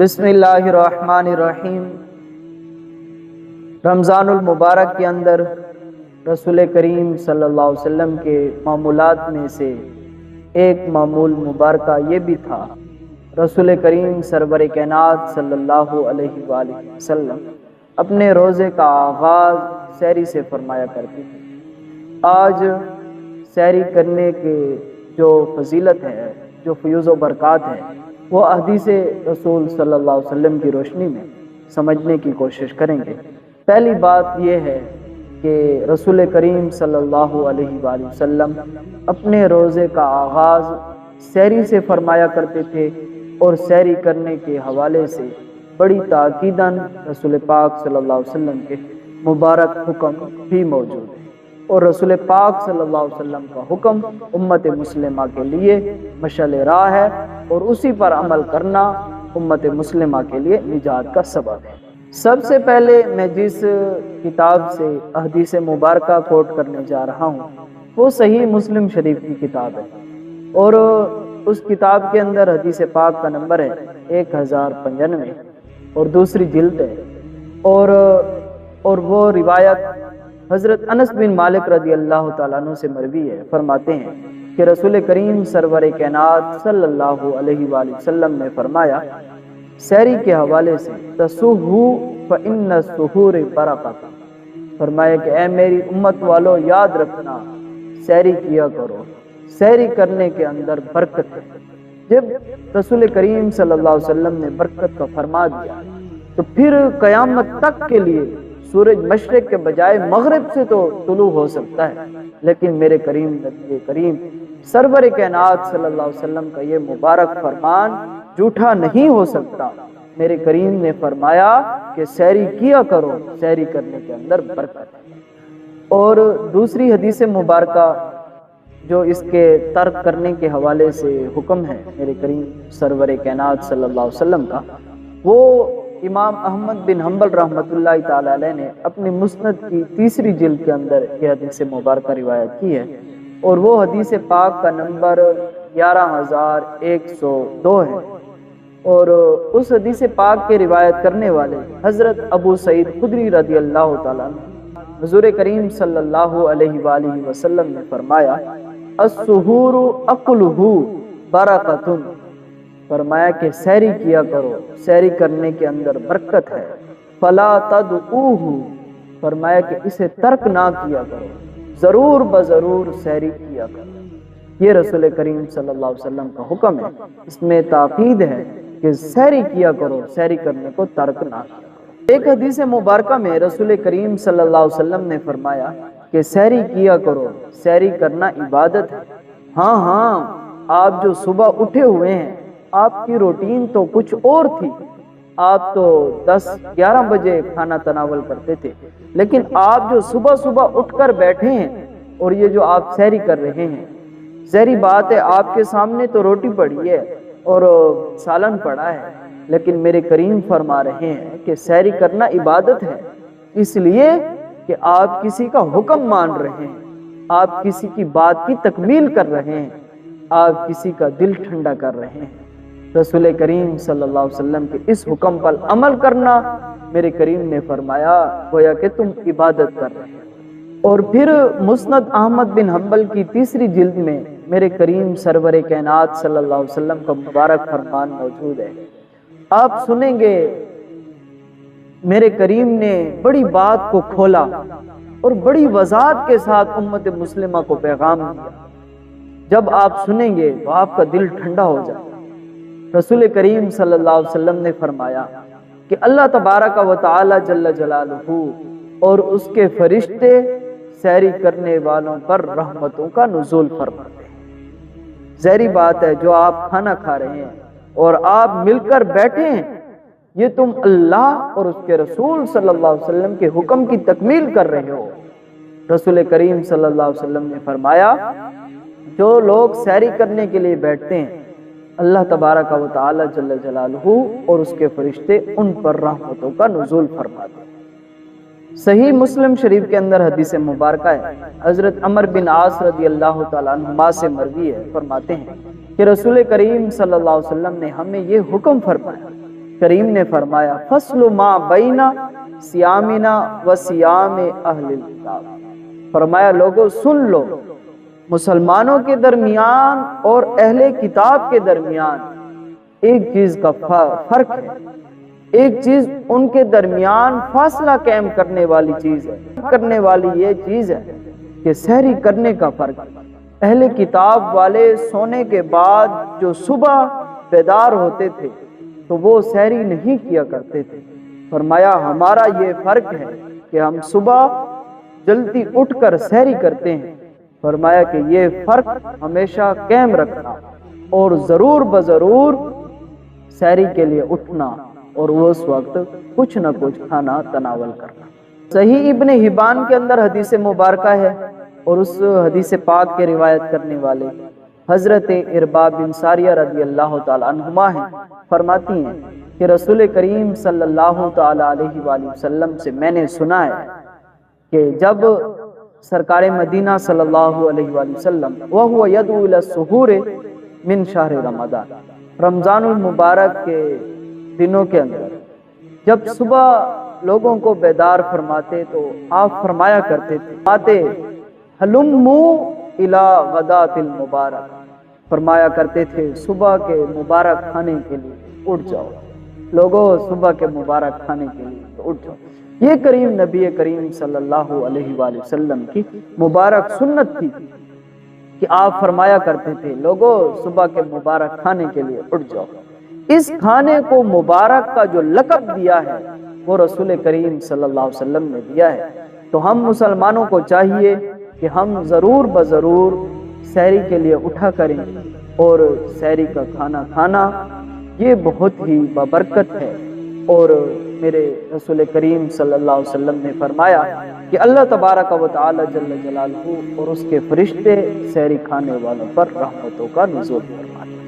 بسم اللہ الرحمن الرحیم۔ رمضان المبارک کے اندر رسول کریم صلی اللہ علیہ وسلم کے معمولات میں سے ایک معمول مبارکہ یہ بھی تھا۔ رسول کریم سرور کائنات صلی اللہ علیہ وآلہ وسلم اپنے روزے کا آغاز سیری سے فرمایا کرتے تھے آج سیری کرنے کے جو فضیلت ہے، جو فیوز و برکات ہے وہ حدیث رسول صلی اللہ علیہ وسلم کی روشنی میں سمجھنے کی کوشش کریں گے۔ پہلی بات یہ ہے کہ رسول کریم صلی اللہ علیہ وآلہ وسلم اپنے روزے کا آغاز سیری سے فرمایا کرتے تھے اور سیری کرنے کے حوالے سے بڑی تاکیداً رسول پاک صلی اللہ علیہ وسلم کے مبارک حکم بھی موجود ہے اور رسول پاک صلی اللہ علیہ وسلم کا حکم امت مسلمہ کے لیے مشل راہ ہے اور اسی پر عمل کرنا امت مسلمہ کے لیے نجات کا سبب ہے۔ سب سے پہلے میں جس کتاب سے احدیث مبارکہ کوٹ کرنے جا رہا ہوں، وہ صحیح مسلم شریف کی کتاب ہے۔ اور اس کتاب کے اندر حدیث پاک کا نمبر ہے ایک ہزار پنجانوے اور دوسری جلد ہے۔ اور اور وہ روایت حضرت انس بن مالک رضی اللہ تعالیٰ عنہ سے مروی ہے، فرماتے ہیں کہ رسول کریم سرور کائنات صلی اللہ علیہ وآلہ وسلم نے فرمایا، سیری کے حوالے سے، تسوہو فإن السہور برکت۔ فرمایا کہ اے میری امت والو، یاد رکھنا، سیری کیا کرو۔ سیری کرنے کے اندر برکت ہے۔ جب رسول کریم صلی اللہ علیہ وسلم نے برکت کا فرما دیا، تو پھر قیامت تک کے لیے سورج مشرق کے بجائے مغرب سے تو طلوع ہو سکتا ہے۔ لیکن میرے کریم، نبی کریم، سرور کائنات صلی اللہ علیہ وسلم کا یہ مبارک فرمان جھوٹا نہیں ہو سکتا۔ میرے کریم نے فرمایا کہ سیری کیا کرو، سیری کرنے کے اندر برکت اور دوسری حدیث مبارکہ جو اس کے ترک کرنے کے حوالے سے حکم ہے، میرے کریم، سرور کائنات صلی اللہ علیہ وسلم کا، وہ امام احمد بن حنبل رحمۃ اللہ تعالی علیہ نے اپنی مسند کی تیسری جلد کے اندر یہ حدیث مبارکہ روایت کی ہے اور وہ حدیث پاک کا نمبر گیارہ ہزار ایک سو دو ہے۔ اور اس حدیث پاک کے روایت کرنے والے حضرت ابو سعید خدری رضی اللہ تعالیٰ نے حضور کریم صلی اللہ علیہ وآلہ وسلم نے فرمایا، السحور اقلہ برکتن۔ فرمایا کہ سیری کیا کرو، سیری کرنے کے اندر برکت ہے۔ فلا تدعوہ فرمایا کہ اسے ترک نہ کیا کرو۔ ضرور بضرور سیری کیا کرو۔ یہ رسول کریم صلی اللہ علیہ وسلم کا حکم ہے۔ اس میں تاقید ہے کہ سیری کیا کرو، سیری کرنے کو ترک نہ کیا ایک حدیث مبارکہ میں رسول کریم صلی اللہ علیہ وسلم نے فرمایا کہ سیری کیا کرو، سیری کرنا عبادت ہے۔ ہاں ہاں آپ جو صبح اٹھے ہوئے ہیں آپ کی روٹین تو کچھ اور تھی۔ آپ تو دس، گیارہ بجے کھانا تناول کرتے تھے۔ لیکن آپ جو صبح صبح اٹھ کر بیٹھے ہیں اور یہ جو آپ سیری کر رہے ہیں۔ ظہری بات ہے، آپ کے سامنے تو روٹی پڑی ہے اور سالن پڑا ہے۔ لیکن میرے کریم فرما رہے ہیں کہ سیری کرنا عبادت ہے۔ اس لیے کہ آپ کسی کا حکم مان رہے ہیں۔ آپ کسی کی بات کی تکمیل کر رہے ہیں۔ آپ کسی کا دل ٹھنڈا کر رہے ہیں۔ رسول کریم صلی اللہ علیہ وسلم کے اس حکم پر عمل کرنا میرے کریم نے فرمایا، گویا کہ تم عبادت کر رہے اور پھر مسند احمد بن حنبل کی تیسری جلد میں میرے کریم سرور کائنات صلی اللہ علیہ وسلم کا مبارک فرمان موجود ہے۔ آپ سنیں گے، میرے کریم نے بڑی بات کو کھولا اور بڑی وضاحت کے ساتھ امت مسلمہ کو پیغام دیا۔ جب آپ سنیں گے تو آپ کا دل ٹھنڈا ہو جائے۔ رسول کریم صلی اللہ علیہ وسلم نے فرمایا کہ اللہ تبارک و تعالی جل جلالہ اور اس کے فرشتے سیری کرنے والوں پر رحمتوں کا نزول فرماتے ہیں۔ زہری بات ہے جو آپ کھانا کھا رہے ہیں اور آپ مل کر بیٹھے ہیں، یہ تم اللہ اور اس کے رسول صلی اللہ علیہ وسلم کے حکم کی تکمیل کر رہے ہو۔ رسول کریم صلی اللہ علیہ وسلم نے فرمایا، جو لوگ سیری کرنے کے لیے بیٹھتے ہیں اللہ تبارک و تعالی جل جلالہ اور اس کے فرشتے ان پر رحمتوں کا نزول فرماتے صحیح مسلم شریف کے اندر حدیث مبارکہ ہے۔ حضرت عمر بن عاص رضی اللہ تعالیٰ عنہما سے مروی ہے۔ فرماتے ہیں کہ رسول کریم صلی اللہ علیہ وسلم نے ہمیں یہ حکم فرمایا۔ کریم نے فرمایا، فصل ما بینا سیامنا و سیام اہل الكتاب فرمایا لوگوں سن لو۔ مسلمانوں کے درمیان اور اہل کتاب کے درمیان ایک چیز کا فرق ہے۔ ایک چیز ان کے درمیان فاصلہ قائم کرنے والی چیز ہے۔ کرنے والی یہ چیز ہے کہ سحری کرنے کا فرق ہے۔ اہل کتاب والے سونے کے بعد جو صبح بیدار ہوتے تھے تو وہ سحری نہیں کیا کرتے تھے۔ فرمایا، ہمارا یہ فرق ہے کہ ہم صبح جلدی اٹھ کر سحری کرتے ہیں۔ فرمایا کہ یہ فرق ہمیشہ قائم رکھنا اور ضرور بضرور سحری کے لیے اٹھنا اور اس وقت کچھ نہ کچھ کھانا تناول کرنا۔ صحیح ابن حبان کے اندر حدیث مبارکہ ہے اور اس حدیث پاک کے روایت کرنے والے حضرت ارباب بن ساریہ رضی اللہ تعالی عنہما ہیں۔ فرماتی ہیں کہ رسول کریم صلی اللہ تعالی علیہ وآلہ وسلم سے میں نے سنا ہے کہ جب سرکار مدینہ صلی اللہ علیہ وآلہ وسلم، وہو یدعو الى السحور من شہر رمضان رمضان المبارک کے دنوں کے اندر۔ جب صبح لوگوں کو بیدار فرماتے تو آپ فرمایا کرتے تھے آتے حلمو الى غدات المبارک فرمایا کرتے تھے، صبح کے مبارک کھانے کے لیے اٹھ جاؤ۔ لوگوں صبح کے مبارک کھانے کے لیے تو اٹھ جاؤ۔ یہ کریم نبی کریم صلی اللہ علیہ وآلہ وسلم کی مبارک سنت تھی کہ آپ فرمایا کرتے تھے لوگوں صبح کے مبارک کھانے کے لیے اٹھ جاؤ۔ اس کھانے کو مبارک کا جو لقب دیا ہے، وہ رسول کریم صلی اللہ علیہ وسلم نے دیا ہے۔ تو ہم مسلمانوں کو چاہیے کہ ہم ضرور بضرور سیری کے لیے اٹھا کریں اور سیری کا کھانا کھانا، یہ بہت ہی بابرکت ہے۔ اور میرے رسول کریم صلی اللہ علیہ وسلم نے فرمایا کہ اللہ تبارک و تعالی جل جلالہ اور اس کے فرشتے سیری کھانے والوں پر رحمتوں کا نزول فرماتے